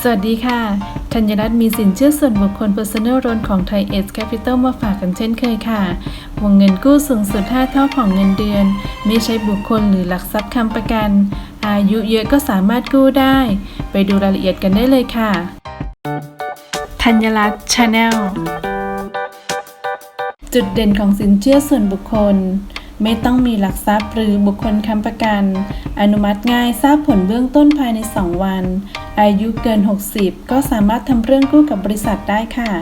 สวัสดีค่ะ ธัญรัตน์มีสินเชื่อส่วนบุคคล Personal Loan ของ Thai a g e Capital มาฝากกันเช่นเคยค่ะ วงเงินกู้สูงสุด 5 เท่าของเงินเดือน ไม่ใช่บุคคลหรือหลักทรัพย์ค้ำประกัน อายุเยอะก็สามารถกู้ได้ ไปดูรายละเอียดกันได้เลยค่ะ ธัญรัตน์ Channel จุดเด่นของสินเชื่อส่วนบุคคล ไม่ต้องมีหลักทรัพย์หรือบุคคลค้ำประกัน อนุมัติง่ายทราบผลเบื้องต้นภายใน 2 วัน อายุเกิน 60 ก็สามารถทำเรื่องกู้กับบริษัทได้ค่ะ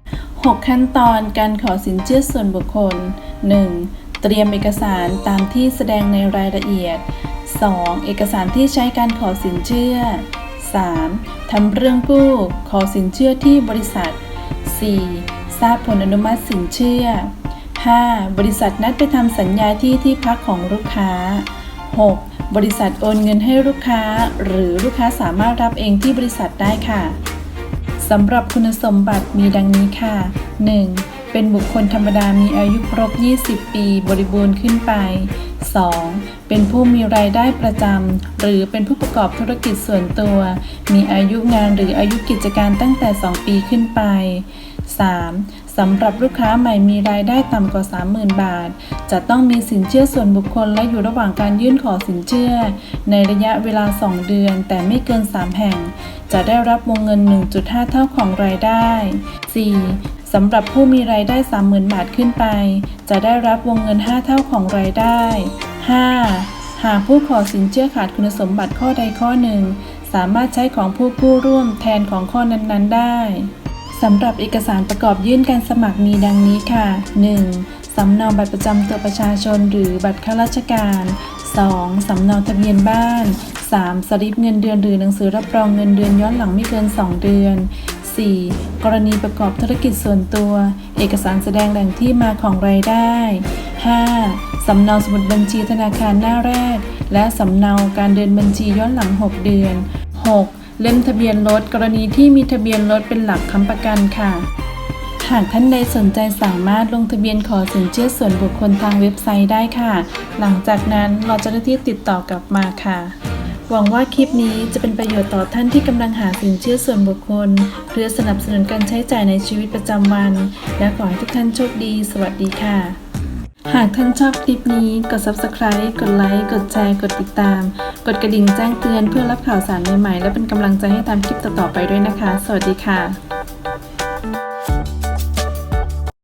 6 ขั้นตอนการขอสินเชื่อส่วนบุคคล 1. เตรียมเอกสารตามที่แสดงในรายละเอียด 2. เอกสารที่ใช้การขอสินเชื่อ 3. ทำเรื่องกู้ ขอสินเชื่อที่บริษัท 4. ทราบผลอนุมัติสินเชื่อ 5. บริษัทนัดไปทำสัญญาที่ที่พักของลูกค้า 6. บริษัทโอนเงินให้ลูกค้า หรือลูกค้าสามารถรับเองที่บริษัทได้ค่ะสำหรับคุณสมบัติมีดังนี้ค่ะ 1. เป็นบุคคลธรรมดามีอายุครบ 20 ปีบริบูรณ์ขึ้นไป 2. เป็นผู้มีรายได้ประจำ หรือเป็นผู้ประกอบธุรกิจส่วนตัว มีอายุงานหรืออายุกิจการตั้งแต่ 2 ปีขึ้นไป 3. สำหรับลูกค้าใหม่มีรายได้ต่ำกว่า 30,000 บาท จะต้องมีสินเชื่อส่วนบุคคลและอยู่ระหว่างการยื่นขอสินเชื่อ ในระยะเวลา 2 เดือน แต่ไม่เกิน 3 แห่ง จะได้รับวงเงิน 1.5 เท่าของรายได้ 4. สำหรับผู้มีรายได้ 30,000 บาทขึ้นไป จะได้รับวงเงิน 5 เท่าของรายได้ 5. หากผู้ขอสินเชื่อขาดคุณสมบัติข้อใดข้อหนึ่ง สามารถใช้ของผู้กู้ร่วมแทนของข้อนั้นๆได้ สำหรับเอกสารประกอบยื่นการสมัครมีดังนี้ค่ะ 1. สำเนาบัตรประจำตัวประชาชนหรือบัตรข้าราชการ 2. สำเนาทะเบียนบ้าน 3. สลิปเงินเดือนหรือหนังสือรับรองเงินเดือนย้อนหลังไม่เกิน 2 เดือน 4. กรณีประกอบธุรกิจส่วนตัว เอกสารแสดงแหล่งที่มาของรายได้ 5. สำเนาสมุดบัญชีธนาคารหน้าแรก และสำเนาการเดินบัญชีย้อนหลัง 6 เดือน 6. เล่มทะเบียนรถกรณีที่มีทะเบียนรถเป็นหลักค้ำประกันค่ะ หากท่านใดสนใจสามารถลงทะเบียนขอสินเชื่อส่วนบุคคลทางเว็บไซต์ได้ค่ะ หลังจากนั้นราเจ้าหน้าที่ติดต่อกลับมาค่ะ หวังว่าคลิปนี้จะเป็นประโยชน์ต่อท่านที่กำลังหาสินเชื่อส่วนบุคคล เพื่อสนับสนุนการใช้จ่ายในชีวิตประจำวัน และขอให้ทุกท่านโชคดี สวัสดีค่ะ หากท่านชอบคลิปนี้กด subscribe กดไลค์ กดแชร์ กดติดตาม กดกระดิ่งแจ้งเตือนเพื่อรับข่าวสารใหม่ๆ และเป็นกำลังใจให้ตามคลิปต่อๆไปด้วยนะคะ สวัสดีค่ะ